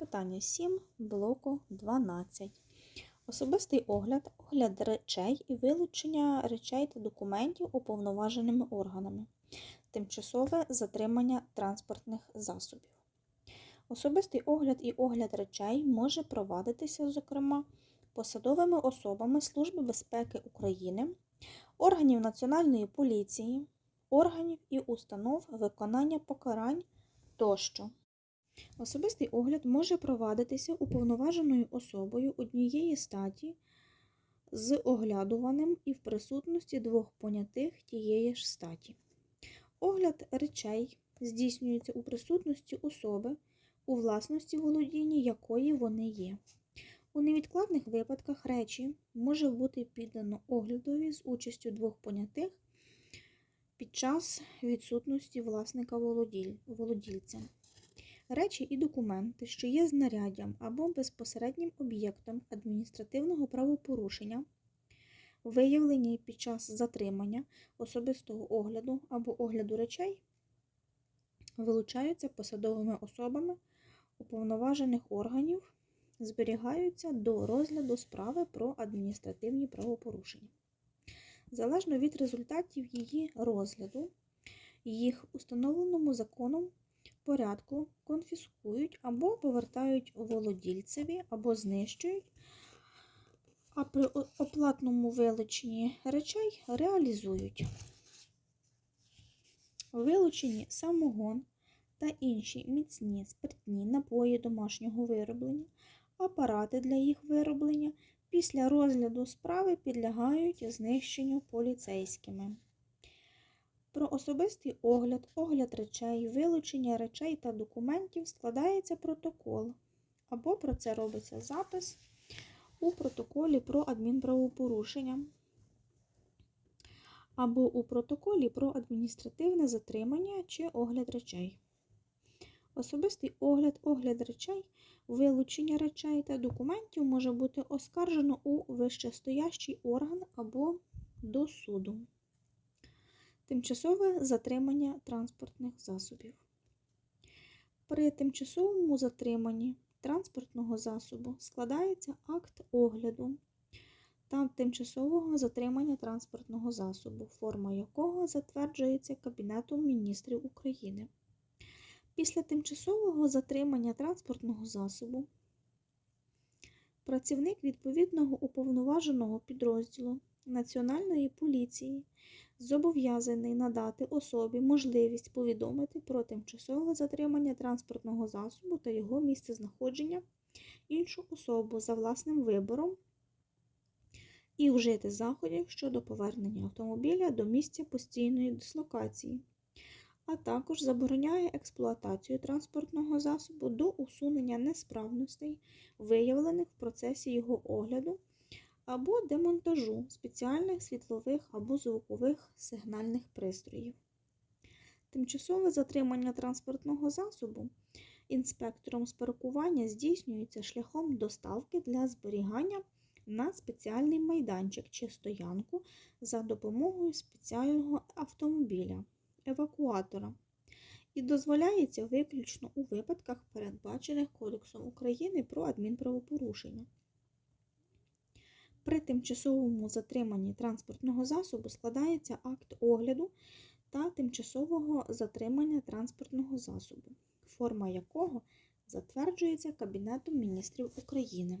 Питання 7 блоку 12. Особистий огляд, огляд речей і вилучення речей та документів уповноваженими органами. Тимчасове затримання транспортних засобів. Особистий огляд і огляд речей може провадитися, зокрема, посадовими особами Служби безпеки України, органів Національної поліції, органів і установ виконання покарань тощо. Особистий огляд може провадитися уповноваженою особою однієї статі з оглядуваним і в присутності двох понятих тієї ж статі. Огляд речей здійснюється у присутності особи, у власності володіння якої вони є. У невідкладних випадках речі може бути піддано оглядові з участю двох понятих під час відсутності власника володіль- володільця. Речі і документи, що є знаряддям або безпосереднім об'єктом адміністративного правопорушення, виявлені під час затримання, особистого огляду або огляду речей, вилучаються посадовими особами уповноважених органів, зберігаються до розгляду справи про адміністративні правопорушення. Залежно від результатів її розгляду, їх установленому законом порядку конфіскують або повертають володільцеві, або знищують, а при оплатному вилученні речей реалізують. Вилучені самогон та інші міцні спиртні напої домашнього вироблення, апарати для їх вироблення після розгляду справи підлягають знищенню поліцейськими. Про особистий огляд, огляд речей, вилучення речей та документів складається протокол, або про це робиться запис у протоколі про адмінправопорушення, або у протоколі про адміністративне затримання чи огляд речей. Особистий огляд, огляд речей, вилучення речей та документів може бути оскаржено у вищестоящий орган або до суду. Тимчасове затримання транспортних засобів. При тимчасовому затриманні транспортного засобу складається акт огляду та тимчасового затримання транспортного засобу, форма якого затверджується Кабінетом міністрів України. Після тимчасового затримання транспортного засобу працівник відповідного уповноваженого підрозділу Національної поліції зобов'язаний надати особі можливість повідомити про тимчасове затримання транспортного засобу та його місцезнаходження іншу особу за власним вибором і вжити заходів щодо повернення автомобіля до місця постійної дислокації, а також забороняє експлуатацію транспортного засобу до усунення несправностей, виявлених в процесі його огляду або демонтажу спеціальних світлових або звукових сигнальних пристроїв. Тимчасове затримання транспортного засобу інспектором з паркування здійснюється шляхом доставки для зберігання на спеціальний майданчик чи стоянку за допомогою спеціального автомобіля, евакуатора і дозволяється виключно у випадках, передбачених Кодексом України про адмінправопорушення. При тимчасовому затриманні транспортного засобу складається акт огляду та тимчасового затримання транспортного засобу, форма якого затверджується Кабінетом міністрів України.